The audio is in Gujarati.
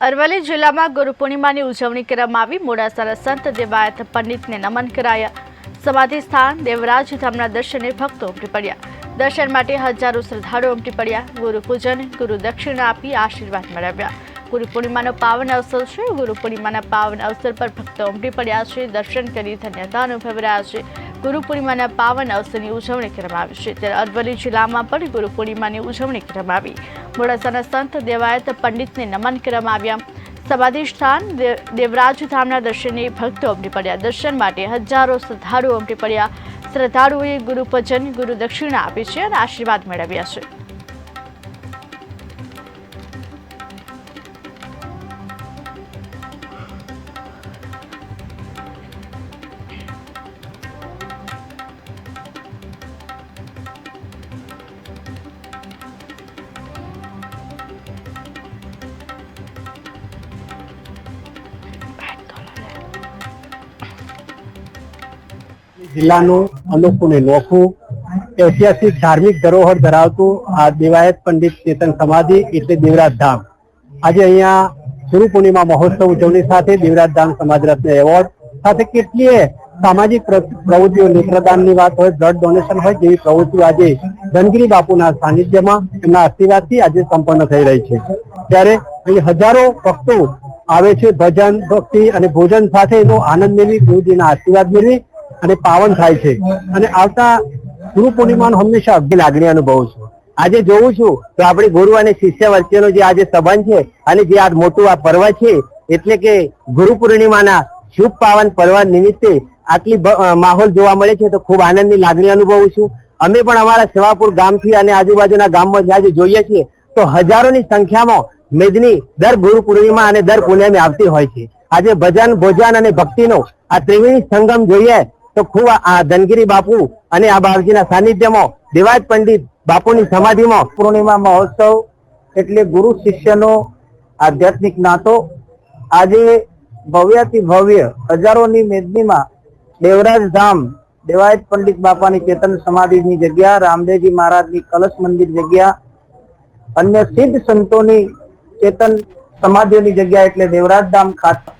અરવલ્લી જિલ્લામાં ગુરુ પૂર્ણિમાની ઉજવણી કરવામાં આવી. મોડાસાના સંત દેવાયત પંડિતને નમન કરાયા. સમાધિ સ્થાન, દેવરાજ ધામના દર્શને ભક્તો ઉમટી પડ્યા. દર્શન માટે હજારો શ્રદ્ધાળુઓ ઉમટી પડ્યા. ગુરુ પૂજન, ગુરુ દક્ષિણા આપી આશીર્વાદ મેળવ્યા. ગુરુ પૂર્ણિમાનો પાવન અવસર છે. ગુરુ પૂર્ણિમાના પાવન અવસર પર ભક્તો ઉમટી પડ્યા છે. દર્શન કરી ધન્યતા અનુભવી રહ્યા છે. ગુરુ પૂર્ણિમાના પાવન અવસરની ઉજવણી કરવામાં આવી છે. ત્યારે અરવલ્લી જિલ્લામાં પણ ગુરુ પૂર્ણિમાની ઉજવણી કરવામાં આવી. મોડાસાના સંત દેવાયત પંડિતને નમન કરવામાં આવ્યા. સમાધિ સ્થાન દે- દેવરાજ ધામના દર્શને ભક્તો ઉમટી પડ્યા. દર્શન માટે હજારો શ્રદ્ધાળુઓ ઉમટી પડ્યા. શ્રદ્ધાળુઓએ ગુરુ પૂજન ગુરુ દક્ષિણા આપી છે અને આશીર્વાદ મેળવ્યા છે. જિલ્લાનું અનોખું ને ઐતિહાસિક ધાર્મિક ધરોહર ધરાવતું આ દેવાયત પંડિત ચેતન સમાધિ એટલે દેવરાજ ધામ. આજે અહીંયા ગુરુ પૂર્ણિમા મહોત્સવ ઉજવણી સાથે દેવરાજ ધામ સમાજ રત્ન એવોર્ડ સાથે કેટલીય સામાજિક પ્ર- પ્રવૃત્તિઓ, નેત્રદાનની વાત હોય, બ્લડ ડોનેશન હોય જેવી પ્રવૃત્તિઓ આજે ધનગીરી બાપુના સાનિધ્યમાં એમના આશીર્વાદથી આજે સંપન્ન થઈ રહી છે. ત્યારે અહીં હજારો ભક્તો આવે છે, ભજન, ભક્તિ અને ભોજન સાથે એનો આનંદ મેળવી, ગુરુજીના આશીર્વાદ મેળવી અને પાવન થાય છે. અને આવતા ગુરુ પૂર્ણિમાનો હંમેશા અગ્નિ લાગણી અનુભવું છું. આજે જોઉં છું કે આપણે ગુરુ અને શિષ્ય વચ્ચેનો જે આજે સંબંધ છે અને જે આ મોટું આ પર્વ છે, એટલે કે ગુરુ પૂર્ણિમાના શુભ પાવન પર્વ નિમિત્તે આટલી માહોલ જોવા મળે છે તો ખૂબ આનંદની લાગણી અનુભવું છું. અમે પણ અમારા સેવાપુર ગામથી અને આજુબાજુના ગામમાં આજે જોઈએ છીએ તો હજારોની સંખ્યામાં મેદની દર ગુરુ પૂર્ણિમા અને દર પૂર્ણિમે આવતી હોય છે. આજે ભજન, ભોજન અને ભક્તિનો આ ત્રિવેણી સંગમ જોઈએ તો ખૂબ આ- ધનગીરી બાપુ અને આ બાપજીના સાનિધ્યમાં દેવાજ પંડિત બાપુની સમાધિમાં પૂર્ણિમા મહોત્સવ એટલે ગુરુ શિષ્યનો આધ્યાત્મિક નાતો. આજે ભવ્યથી ભવ્ય હજારોની મેદનીમાં દેવરાજ ધામ દેવાયત પંડિત બાપાની ચેતન સમાધિની જગ્યા, રામદેવજી મહારાજની કલશ મંદિર જગ્યા, અન્ય સિદ્ધ સંતોની ચેતન સમાધિઓની જગ્યા એટલે દેવરાજ ધામ ખાતે